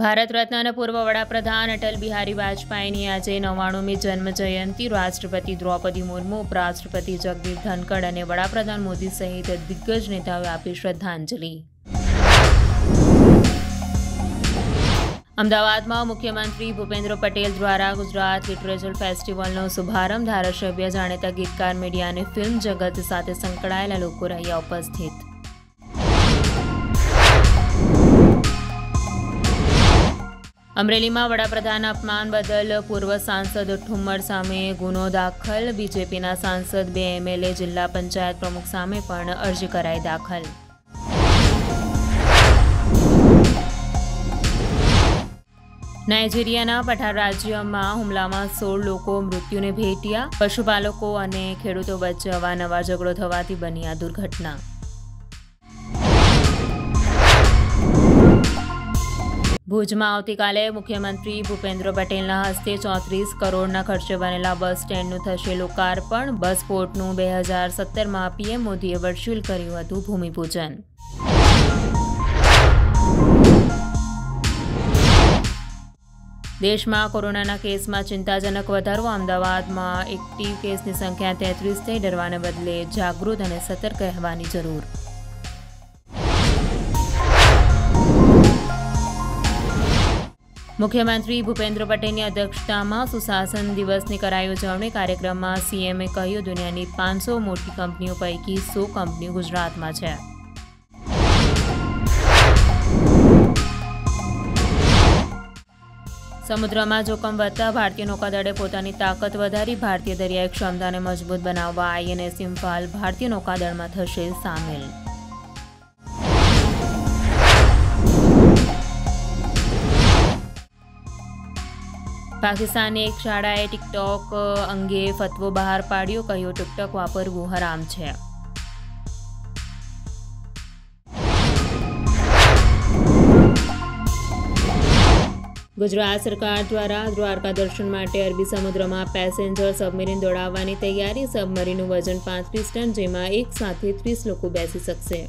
ભારત રત્ન અને પૂર્વ વડાપ્રધાન અટલ બિહારી વાજપેયીની આજે નવ્વાણુમી જન્મ જયંતિ. રાષ્ટ્રપતિ દ્રૌપદી મુર્મુ, ઉપરાષ્ટ્રપતિ જગદીપ ધનખડ અને વડાપ્રધાન મોદી સહિત દિગ્ગજ નેતાઓએ આપી શ્રદ્ધાંજલિ. અમદાવાદમાં મુખ્યમંત્રી ભૂપેન્દ્ર પટેલ દ્વારા ગુજરાત લિટરેચર ફેસ્ટિવલનો શુભારંભ. ધારાસભ્ય જાણીતા ગીતકાર, મીડિયા અને ફિલ્મ જગત સાથે સંકળાયેલા લોકો રહ્યા ઉપસ્થિત. અમરેલીમાં વડાપ્રધાન અપમાન બદલ પૂર્વ સાંસદ ઠુમ્મર સામે ગુનો દાખલ. બીજેપીના સાંસદ બે એમએલએ જિલ્લા પંચાયત પ્રમુખ સામે પણ અરજી કરાઈ દાખલ. નાઇજીરિયાના પઠાર રાજ્યમાં હુમલામાં સોળ લોકો મૃત્યુને ભેટ્યા. પશુપાલકો અને ખેડૂતો વચ્ચે અવારનવાર ઝઘડો થવાથી બની આ દુર્ઘટના. ભુજમાં આવતીકાલે મુખ્યમંત્રી ભૂપેન્દ્ર પટેલના હસ્તે ચોત્રીસ કરોડના ખર્ચે બનેલા બસ સ્ટેન્ડનું થશે લોકાર્પણ. બસ પોર્ટનું બે હજાર સત્તરમાં પીએમ મોદીએ વર્ચ્યુઅલ કર્યું હતું ભૂમિપૂજન. દેશમાં કોરોનાના કેસમાં ચિંતાજનક વધારો. અમદાવાદમાં એક્ટિવ કેસની સંખ્યા તેત્રીસ થઈ ડરવાને બદલે જાગૃત અને સતર્ક રહેવાની જરૂર. મુખ્યમંત્રી ભૂપેન્દ્ર પટેલની અધ્યક્ષતામાં સુશાસન દિવસની કરાઈ ઉજવણી કાર્યક્રમમાં સીએમએ કહ્યું, દુનિયાની પાંચસો મોટી કંપનીઓ પૈકી સો કંપનીઓ ગુજરાતમાં છે. સમુદ્રમાં જોખમ વધતા ભારતીય નૌકાદળે પોતાની તાકાત વધારી ભારતીય દરિયાઈ ક્ષમતાને મજબૂત બનાવવા આઈએનએસ ઇમ્ફાલ ભારતીય નૌકાદળમાં થશે સામેલ. પાકિસ્તાનની એક શાળાએ ટિકટોક અંગે ફતવો બહાર પાડ્યો, કહ્યું, ટિકટોક વાપરવું હરામ છે. ગુજરાત સરકાર દ્વારા દ્વારકા દર્શન માટે અરબી સમુદ્રમાં પેસેન્જર સબમરીન દોડાવવાની તૈયારી. સબમરીનનું વજન પાંત્રીસ ટન, જેમાં એક સાથે ત્રીસ લોકો બેસી શકશે.